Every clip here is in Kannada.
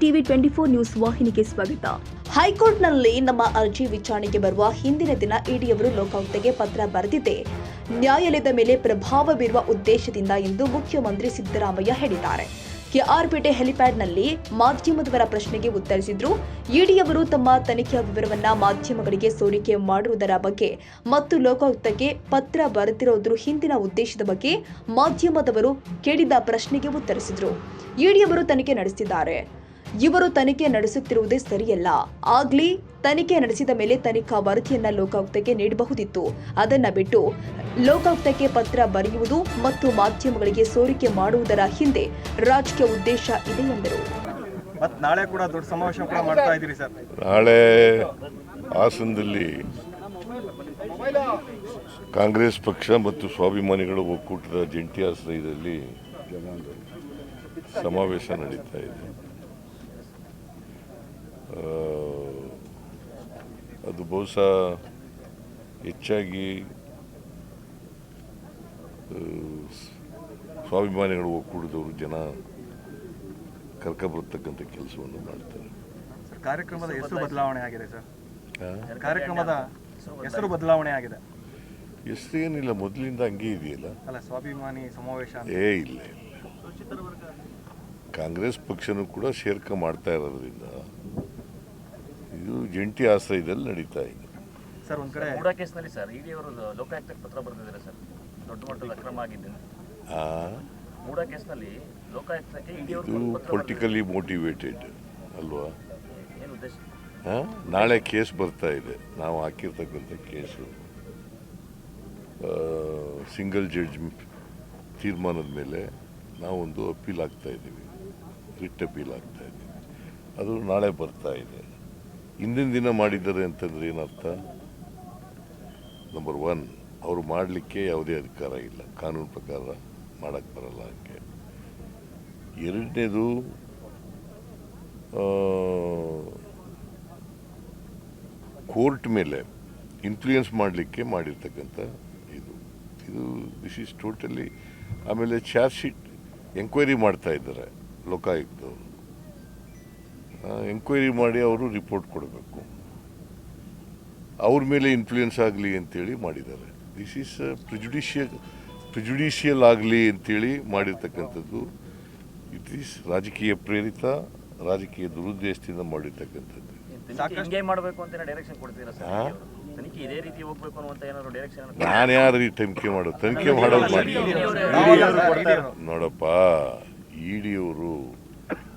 ಟಿವಿ ಟ್ವೆಂಟಿ ಫೋರ್ ನ್ಯೂಸ್ ವಾಹಿನಿಗೆ ಸ್ವಾಗತ. ಹೈಕೋರ್ಟ್ನಲ್ಲಿ ನಮ್ಮ ಅರ್ಜಿ ವಿಚಾರಣೆಗೆ ಬರುವ ಹಿಂದಿನ ದಿನ ಇಡಿಯವರು ಲೋಕಾಯುಕ್ತಗೆ ಪತ್ರ ಬರೆದಿದೆ. ನ್ಯಾಯಾಲಯದ ಮೇಲೆ ಪ್ರಭಾವ ಬೀರುವ ಉದ್ದೇಶದಿಂದ ಎಂದು ಮುಖ್ಯಮಂತ್ರಿ ಸಿದ್ದರಾಮಯ್ಯ ಹೇಳಿದ್ದಾರೆ. ಕೆಆರ್ಪೇಟೆ ಹೆಲಿಪ್ಯಾಡ್ನಲ್ಲಿ ಮಾಧ್ಯಮದವರ ಪ್ರಶ್ನೆಗೆ ಉತ್ತರಿಸಿದ್ರು. ಇಡಿಯವರು ತಮ್ಮ ತನಿಖೆಯ ವಿವರವನ್ನ ಮಾಧ್ಯಮಗಳಿಗೆ ಸೋರಿಕೆ ಮಾಡುವುದರ ಬಗ್ಗೆ ಮತ್ತು ಲೋಕಾಯುಕ್ತಕ್ಕೆ ಪತ್ರ ಬರೆದಿರೋದ್ರ ಹಿಂದಿನ ಉದ್ದೇಶದ ಬಗ್ಗೆ ಮಾಧ್ಯಮದವರು ಕೇಳಿದ ಪ್ರಶ್ನೆಗೆ ಉತ್ತರಿಸಿದ್ರು. ಇಡಿಯವರು ತನಿಖೆ ನಡೆಸಿದ್ದಾರೆ. ಇವರು ತನಿಖೆ ನಡೆಸುತ್ತಿರುವುದೇ ಸರಿಯಲ್ಲ. ಆಗ್ಲಿ ತನಿಖೆ ನಡೆಸಿದ ಮೇಲೆ ತನಿಖಾ ವರದಿಯನ್ನ ಲೋಕಾಯುಕ್ತಕ್ಕೆ ನೀಡಬಹುದಿತ್ತು. ಅದನ್ನ ಬಿಟ್ಟು ಲೋಕಾಯುಕ್ತಕ್ಕೆ ಪತ್ರ ಬರೆಯುವುದು ಮತ್ತು ಮಾಧ್ಯಮಗಳಿಗೆ ಸೋರಿಕೆ ಮಾಡುವುದರ ಹಿಂದೆ ರಾಜಕೀಯ ಉದ್ದೇಶ ಇದೆ ಎಂದರು. ನಾಳೆ ಕೂಡ ದೊಡ್ಡ ಸಮಾವೇಶ ಕೂಡ ಮಾಡ್ತಾ ಇದ್ದೀರಿ ಸರ್. ನಾಳೆ ಹಾಸನದಲ್ಲಿ ಕಾಂಗ್ರೆಸ್ ಪಕ್ಷ ಮತ್ತು ಸ್ವಾಭಿಮಾನಿಗಳ ಒಕ್ಕೂಟದ ಜಂಟಿ ಆಶ್ರಯದಲ್ಲಿ ಸಮಾವೇಶ ನಡೀತಾ ಇದೆ. ಅದು ಬಹುಶಃ ಹೆಚ್ಚಾಗಿ ಸ್ವಾಭಿಮಾನಿಗಳು ಒಕ್ಕೂಡಿದವರು ಜನ ಕರ್ಕೊಬರ್ತಕ್ಕಂಥ ಕೆಲಸವನ್ನು ಮಾಡ್ತಾರೆ. ಸರ್ ಕಾರ್ಯಕ್ರಮದ ಹೆಸರು ಬದಲಾವಣೆ ಆಗಿದೆ ಸರ್? ಕಾರ್ಯಕ್ರಮದ ಹೆಸರು ಬದಲಾವಣೆ ಆಗಿದೆ. ಹೆಸರೇನಿಲ್ಲ ಮೊದಲಿಂದ ಹಂಗೆ ಇದೆಯಲ್ಲ? ಅಲ್ಲ ಸ್ವಾಭಿಮಾನಿ ಸಮಾವೇಶ ಏ ಇಲ್ಲ ಇಲ್ಲ. ಕಾಂಗ್ರೆಸ್ ಪಕ್ಷನೂ ಕೂಡ ಶೇರ್ಕ ಮಾಡ್ತಾ ಇರೋದ್ರಿಂದ ಇದು ಜಂಟಿ ಆಶ್ರಯದಲ್ಲಿ ನಡೀತಾ ಇದೆ. ಸರ್ ಒಂದು ಕಡೆ ಮೂಡ ಕೇಸ್ನಲ್ಲಿ ಸರ್ ಇಡಿ ಅವರು ಲೋಕಾಯುಕ್ತಕ್ಕೆ ಪತ್ರ ಬರೆದಿದ್ದಾರೆ ಸರ್. ದೊಡ್ಡ ಮಟ್ಟದ ಅಕ್ರಮ ಆಗಿದ್ದೆ. ಆ, ಮೂಡ ಕೇಸ್ನಲ್ಲಿ ಲೋಕಾಯುಕ್ತಕ್ಕೆ ಇಡಿ ಅವರು ಪೊಲಿಟಿಕಲಿ ಮೋಟಿವೇಟೆಡ್ ಅಲ್ವಾ. ಏನು ಉದ್ದೇಶ? ಆ? ನಾಳೆ ಕೇಸ್ ಬರ್ತಾ ಇದೆ. ನಾವು ಹಾಕಿರ್ತಕ್ಕಂಥ ಕೇಸು. ಸಿಂಗಲ್ ಜಡ್ಜ್ ತೀರ್ಮಾನದ ಮೇಲೆ ನಾವೊಂದು ಅಪೀಲ್ ಆಗ್ತಾ ಇದ್ದೀವಿ. ರಿಟ್ ಅಪೀಲ್ ಆಗ್ತಾ ಇದ್ದೀವಿ. ಅದು ನಾಳೆ ಬರ್ತಾ ಇದೆ. ಹಿಂದಿನ ದಿನ ಮಾಡಿದ್ದಾರೆ ಅಂತಂದ್ರೆ ಏನರ್ಥ? ನಂಬರ್ ಒನ್ ಅವರು ಮಾಡಲಿಕ್ಕೆ ಯಾವುದೇ ಅಧಿಕಾರ ಇಲ್ಲ. ಕಾನೂನು ಪ್ರಕಾರ ಮಾಡಕ್ಕೆ ಬರಲ್ಲ ಹಂಗೆ. ಎರಡನೇದು ಕೋರ್ಟ್ ಮೇಲೆ ಇನ್ಫ್ಲೂಯೆನ್ಸ್ ಮಾಡಲಿಕ್ಕೆ ಮಾಡಿರ್ತಕ್ಕಂಥ ಇದು. ಇದು ದಿಸ್ ಈಸ್ ಟೋಟಲಿ ಆಮೇಲೆ ಚಾರ್ಜ್ ಶೀಟ್ ಎಂಕ್ವೈರಿ ಮಾಡ್ತಾ ಇದ್ದಾರೆ ಲೋಕಾಯುಕ್ತವರು. ಎಂಕ್ವೈರಿ ಮಾಡಿ ಅವರು ರಿಪೋರ್ಟ್ ಕೊಡಬೇಕು. ಅವ್ರ ಮೇಲೆ ಇನ್ಫ್ಲೂಯೆನ್ಸ್ ಆಗಲಿ ಅಂತೇಳಿ ಮಾಡಿದ್ದಾರೆ. ದಿಸ್ ಈಸ್ ಪ್ರಿಜುಡಿಷಿಯಲ್ ಪ್ರಿಜುಡಿಷಿಯಲ್ ಆಗಲಿ ಅಂತೇಳಿ ಮಾಡಿರ್ತಕ್ಕಂಥದ್ದು. ಇಟ್ ಈಸ್ ರಾಜಕೀಯ ಪ್ರೇರಿತ ರಾಜಕೀಯ ದುರುದ್ದೇಶದಿಂದ ಮಾಡಿರ್ತಕ್ಕಂಥದ್ದು. ನಾನು ಯಾರು ಈ ತನಿಖೆ ಮಾಡೋದು? ತನಿಖೆ ಮಾಡೋದು. ನೋಡಪ್ಪ ಇಡಿಯವರು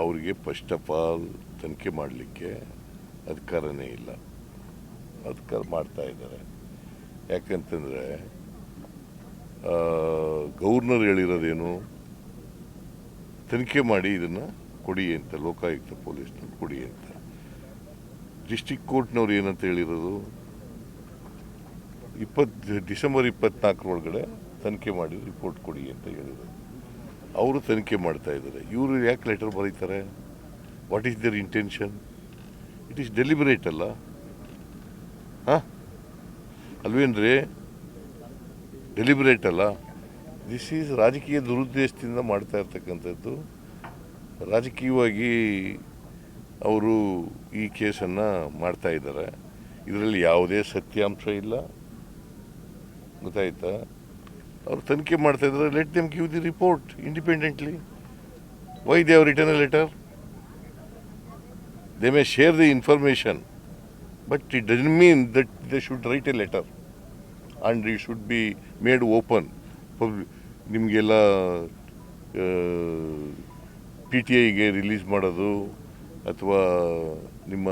ಅವ್ರಿಗೆ ಫಸ್ಟ್ ಆಫ್ ಆಲ್ ತನಿಖೆ ಮಾಡಲಿಕ್ಕೆ ಅಧಿಕಾರನೇ ಇಲ್ಲ. ಅಧಿಕಾರ ಮಾಡ್ತಾ ಇದ್ದಾರೆ. ಯಾಕಂತಂದರೆ ಗವರ್ನರ್ ಹೇಳಿರೋದೇನು? ತನಿಖೆ ಮಾಡಿ ಇದನ್ನು ಕೊಡಿ ಅಂತ, ಲೋಕಾಯುಕ್ತ ಪೊಲೀಸ್ನವ್ರು ಕೊಡಿ ಅಂತ. ಡಿಸ್ಟಿಕ್ ಕೋರ್ಟ್ನವ್ರು ಏನಂತ ಹೇಳಿರೋದು? ಇಪ್ಪತ್ತು ಡಿಸೆಂಬರ್ ಇಪ್ಪತ್ನಾಲ್ಕರೊಳಗಡೆ ತನಿಖೆ ಮಾಡಿ ರಿಪೋರ್ಟ್ ಕೊಡಿ ಅಂತ ಹೇಳಿದರು ಅವರು ತನಿಖೆ ಮಾಡ್ತಾ ಇದ್ದಾರೆ. ಇವರು ಯಾಕೆ ಲೆಟರ್ ಬರೀತಾರೆ? What is their intention it is deliberate ಅಲ್ಲ? ಹಾಂ? ಅಲ್ವೇನ್ರಿ ಡೆಲಿಬರೇಟ್ ಅಲ್ಲ? ದಿಸ್ ಈಸ್ ರಾಜಕೀಯ ದುರುದ್ದೇಶದಿಂದ ಮಾಡ್ತಾ ಇರ್ತಕ್ಕಂಥದ್ದು. ರಾಜಕೀಯವಾಗಿ ಅವರು ಈ ಕೇಸನ್ನು ಮಾಡ್ತಾ ಇದ್ದಾರೆ. ಇದರಲ್ಲಿ ಯಾವುದೇ ಸತ್ಯಾಂಶ ಇಲ್ಲ. ಗೊತ್ತಾಯ್ತಾ? ಅವ್ರು ತನಿಖೆ ಮಾಡ್ತಾ ಇದ್ದಾರೆ. Let them give the report independently why they have return a letter they may share the information but it doesn't mean that they should write a letter and it should be made open ನಿಮಗೆಲ್ಲ ಪಿ ಟಿ ಐಗೆ ರಿಲೀಸ್ ಮಾಡೋದು, ಅಥವಾ ನಿಮ್ಮ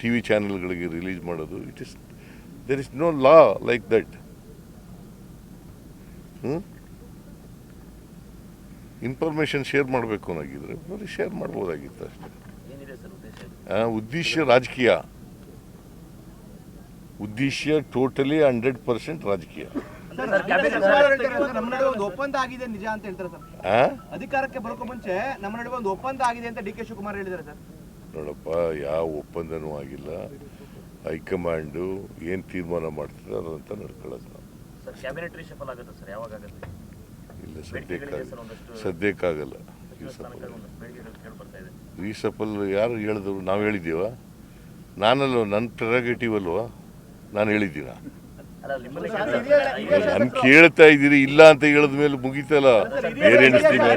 ಟಿ ವಿ ಚಾನೆಲ್ಗಳಿಗೆ ರಿಲೀಸ್ ಮಾಡೋದು it is there is no law like that information share ಮಾಡಬೇಕು ಅನ್ನೋಗಿದ್ರೆ ಬರೀ ಶೇರ್ ಮಾಡ್ಬೋದಾಗಿತ್ತು ಅಷ್ಟೇ. ಏನಿದೆ ಸರ್ ಉದ್ದೇಶ ಆ, ಉದ್ದೇಶ ರಾಜಕೀಯ. ಉದ್ದೇಶ ಟೋಟಲಿ ಹಂಡ್ರೆಡ್ ಪರ್ಸೆಂಟ್ ರಾಜಕೀಯ ಒಪ್ಪಂದ ಆಗಿದೆ ನಿಜ ಅಂತ ಹೇಳ್ತಾರೆ ಸರ್. ಆ? ಅಧಿಕಾರಕ್ಕೆ ಬರೋಕೆ ಮುಂಚೆ ನಮ್ಮ ನಡುವೆ ಒಂದು ಒಪ್ಪಂದ ಆಗಿದೆ ಅಂತ ಡಿ ಕೆ ಶಿವಕುಮಾರ್ ಹೇಳಿದ್ದಾರೆ ಸರ್. ನೋಡಪ್ಪ ಯಾವ ಒಪ್ಪಂದನೂ ಆಗಿಲ್ಲ. ಹೈಕಮಾಂಡು ಏನು ತೀರ್ಮಾನ ಮಾಡ್ತಿದ್ದಾರೆ ಅಂತ ನಡ್ಕೊಳ್ಳೋದು ನಾವು. ಸರ್ ಕ್ಯಾಬಿನೆಟ್ ರಿಷಫಲ್ ಆಗುತ್ತೆ ಸರ್ ಯಾವಾಗ ಆಗುತ್ತೆ? ಇಲ್ಲ ಸದ್ಯಕ್ಕಾಗಲ್ಲ ಸದ್ಯಕ್ಕಾಗಲ್ಲ ಇದೆ. ರೀಸಪಲ್ ಯಾರು ಹೇಳಿದ್ರು? ನಾವು ಹೇಳಿದ್ದೀವ? ನಾನಲ್ಲ ನನ್ನ ಪ್ರೆರಗೇಟಿವ್ ಅಲ್ವಾ ನಾನು ಹೇಳಿದ್ದೀನ? ನಾನು ಕೇಳ್ತಾ ಇದ್ದೀರಿ ಇಲ್ಲ ಅಂತ ಹೇಳಿದ ಮೇಲೆ ಮುಗೀತಲ್ಲ? ಬೇರೆ ಎಣಿಸ್ತೀನಿ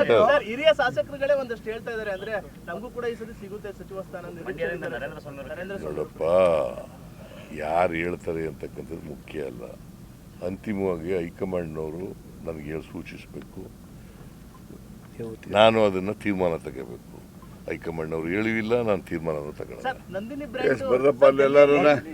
ಹಿರಿಯ ಶಾಸಕರುಗಳೇ ಒಂದಷ್ಟು ಹೇಳ್ತಾ ಇದಾರೆ ಅಂದ್ರೆ ನಮಗೂ ಕೂಡ ಈ ಸತಿ ಸಿಗುತ್ತೆ ಸಚಿವ ಸ್ಥಾನ ನೋಡಪ್ಪ ಯಾರು ಹೇಳ್ತಾರೆ ಅಂತಕ್ಕಂಥದ್ದು ಮುಖ್ಯ ಅಲ್ಲ ಅಂತಿಮವಾಗಿ ಹೈಕಮಾಂಡ್ನವರು ನನಗೆ ಹೇಳಿ ಸೂಚಿಸಬೇಕು ನಾನು ಅದನ್ನು ತೀರ್ಮಾನ ತಗೋಬೇಕು ಹೈಕಮಾಂಡ್ನವ್ರು ಹೇಳಿವಿಲ್ಲ ನಾನು ತೀರ್ಮಾನ ತಗೊಳ್ಳಲ್ಲ ಸರ್ ನಂದಿನಿ ಬ್ರ್ಯಾಂಡ್ ಬರ್ರಪ್ಪ.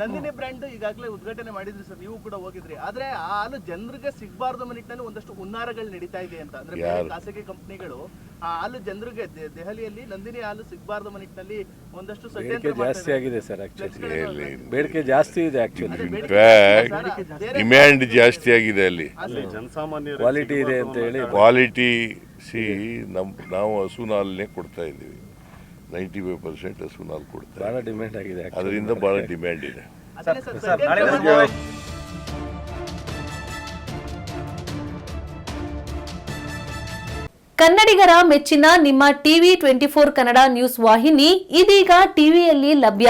ನಂದಿನಿ ಬ್ರ್ಯಾಂಡ್ ಈಗಾಗಲೇ ಉದ್ಘಾಟನೆ ಮಾಡಿದ್ರಿ ಸರ್ ನೀವು ಕೂಡ ಹೋಗಿದ್ರಿ. ಆದ್ರೆ ಆ ಹಾಲು ಜನರಿಗೆ ಸಿಗಬಾರ್ದು ನಿಟ್ಟಿನಲ್ಲಿ ಒಂದಷ್ಟು ಹುನ್ನಾರಗಳು ನಡೀತಾ ಇದೆ ಅಂತ. ಅಂದ್ರೆ ಬೇರೆ ಖಾಸಗಿ ಕಂಪನಿಗಳು ಆ ಹಾಲು ಜನರಿಗೆ ದೆಹಲಿಯಲ್ಲಿ ನಂದಿನಿ ಹಾಲು ಸಿಗಬಾರ್ದು ನಿಟ್ಟಿನಲ್ಲಿ ಒಂದಷ್ಟು ಬೇಡಿಕೆ ಜಾಸ್ತಿ ಆಗಿದೆ ಸರ್ ಆಕ್ಚುಲಿ ಬೇಡಿಕೆ ಜಾಸ್ತಿ ಇದೆ ಆಕ್ಚುಲಿ ಡಿಮ್ಯಾಂಡ್ ಜಾಸ್ತಿ ಆಗಿದೆ ಅಲ್ಲಿ. ಕ್ವಾಲಿಟಿ ಇದೆ ಅಂತ ಹೇಳಿ ಕ್ವಾಲಿಟಿ ಸಿ ನಮ್ ನಾವು ಹಸುನ ಹಾಲನ್ನೇ ಕೊಡ್ತಾ ಇದ್ದೀವಿ. ನೈಂಟಿ ಫೈವ್ ಪರ್ಸೆಂಟ್ ಹಸುನ ಹಾಲು ಕೊಡ್ತಾ ಬಹಳ ಇದ್ದೀವಿ ಡಿಮ್ಯಾಂಡ್ ಆಗಿದೆ ಅದರಿಂದ ಭಾಳ ಡಿಮ್ಯಾಂಡ್ ಇದೆ. ಕನ್ನಡಿಗರ ಮೆಚ್ಚಿನ ನಿಮ್ಮ TV twenty four Kannada news ವಾಹಿನಿ ಇದೀಗ ಟಿವಿಯಲ್ಲಿ ಲಭ್ಯ.